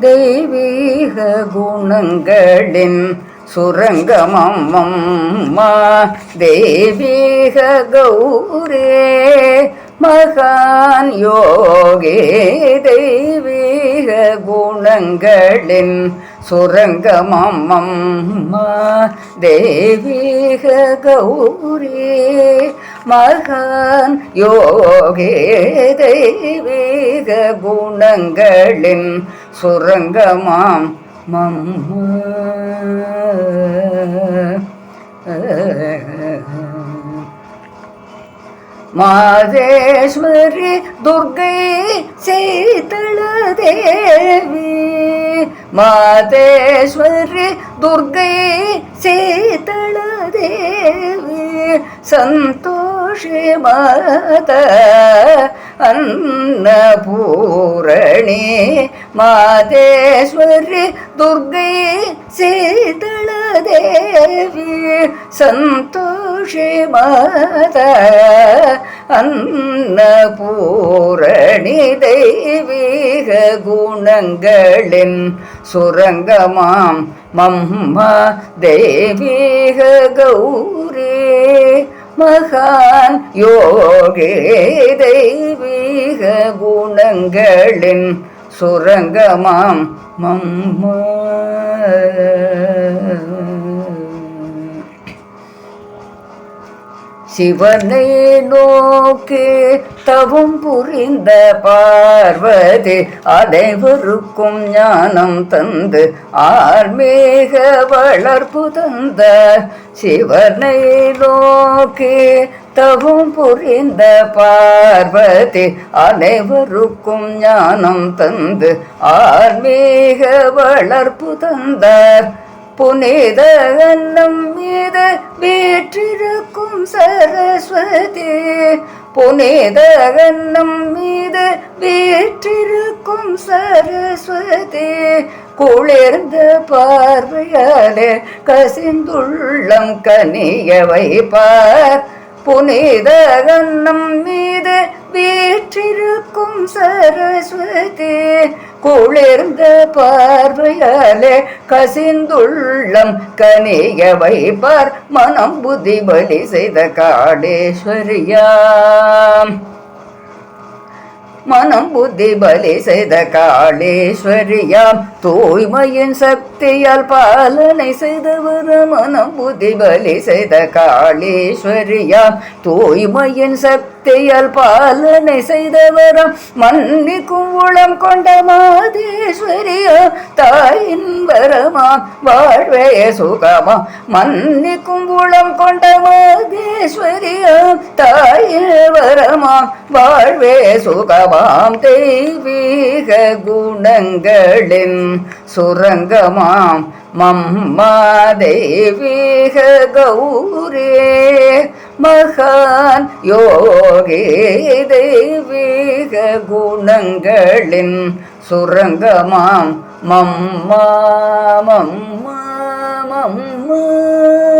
தெய்வீக குணங்களின் சுரங்கமம்மா தெய்வீக கௌரே மகான் யோகே. தெய்வீக குணங்களின் சுரங்கமம்மா தெய்வீக கௌரே மகான் யோகே. தெய்வீக குணங்களின் சுரங்கமாம் மம்ம. மாதேஸ்வரி துர்கை சீதள தேவி மாதேஸ்வரி துர்கை சீதள தேவி சந்தோ மாத அன்னபூரணி மாதேஸ்வரி துர்கை சீதள தேவி சந்தோஷி மாத அன்னபூரணி தெய்வீக குணங்களின் சுரங்கமாம் மம்மா தெய்வீக கௌரே மகான் யோகே தெய்வீக குணங்களின் சுரங்கமாம் மம்ம. சிவனை நோக்கி தவம் புரிந்த பார்வதி அனைவருக்கும் ஞானம் தந்து ஆன்மீக வளர்ப்பு தந்த சிவனை நோக்கி அத்தவும் புரிந்த பார்வதி அனைவருக்கும் ஞானம் தந்து ஆன்மீக வளர்ப்பு தந்தார். புனித அன்னம் மீது வீற்றிருக்கும் சரஸ்வதி. புனித அன்னம் மீது வீற்றிருக்கும் சரஸ்வதி. குளிர்ந்த பார்வையாலே கசிந்துள்ளம் கனிய வைப்பார் புனித அன்னம் மீது வீற்றிருக்கும் சரஸ்வதி குளிர்ந்த பார்வையாலே கசிந்துள்ளம். கனிய வைப்பார் மனம் புத்தி பலி செய்த காடேஸ்வரியாம் மனம் புத்தி பலி செய்த காளேஸ்வரியாம். தூய்மையின் சக்தியால் பாலனை செய்தவர் மனம் புத்தி பலி செய்த காளேஸ்வரியாம். தூய்மையின் சக்தியால் பாலனை செய்தவரம் மன்னிக்கும் உளம் கொண்ட மாதேஸ்வரியா தாயின் வரமாம் வாழ்வே சுகமா மன்னிக்கும் உளம் கொண்ட மாதேஸ்வரியா தாயின் வரமாம். வாழ்வே சுகமாம் தெய்வீக குணங்களின் சுரங்கமாம். மம்மா தெய்வீக கௌரே மகான் யோகே தெய்வீக குணங்களின் சுரங்கமாம். Mamma mamma mamma.